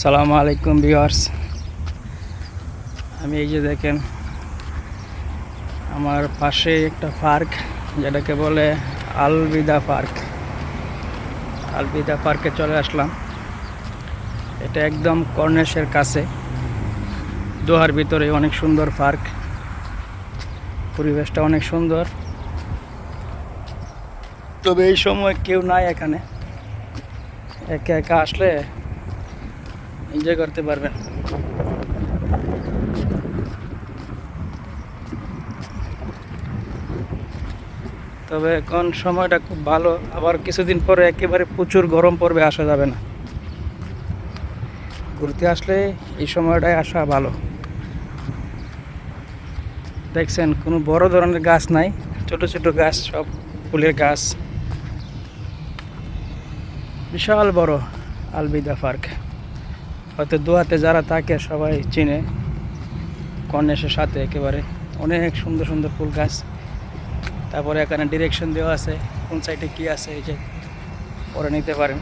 সালামু আলাইকুম ভিউয়ার্স। আমি এই যে দেখেন, আমার পাশে একটা পার্ক, যেটাকে বলে আলবিদা পার্ক। আলবিদা পার্কে চলে আসলাম। এটা একদম কর্নেশের কাছে। দোহার ভিতরে অনেক সুন্দর পার্ক। পরিবেশটা অনেক সুন্দর। তবে এই সময় কেউ নাই এখানে। একা একা আসলে এনজয় করতে পারবেন। তবে এখন সময়টা খুব ভালো, আবার কিছুদিন পরে একেবারে প্রচুর গরম পড়বে, আসা যাবে না। ঘুরতে আসলে এই সময়টায় আসা ভালো। দেখছেন, কোনো বড় ধরনের গাছ নাই, ছোট ছোট গাছ, সব ফুলের গাছ। বিশাল বড় আলবিদা পার্ক। হয়তো দোয়াতে যারা থাকে সবাই চিনে। কর্নেশের সাথে একেবারে। অনেক সুন্দর সুন্দর ফুল গাছ। তারপরে এখানে ডিরেকশন দেওয়া আছে, কোন সাইডে কী আছে, এই যে পরে নিতে পারেন।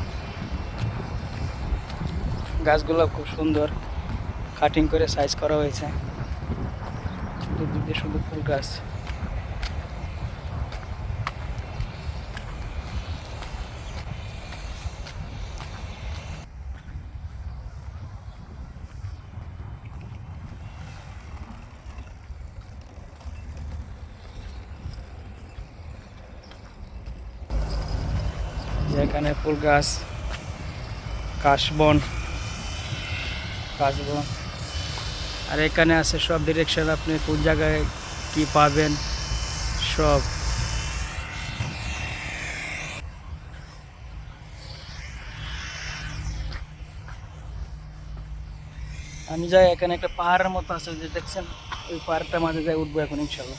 গাছগুলো খুব সুন্দর। কাটিং করে সাইজ করা হয়েছে। দুদিকে সুন্দর ফুল গাছ। এখানে ফুল গাছ, কাশবন কাশবন। আর এখানে আছে সব ডিরেকশন আপনি কোন জায়গায় কি পাবেন, সব। আমি যাই, এখানে একটা পাহাড়ের মতো আছে, যে দেখছেন, ওই পাহাড়টার মাঝে যাই উঠবো এখন, ইনশাল্লাহ।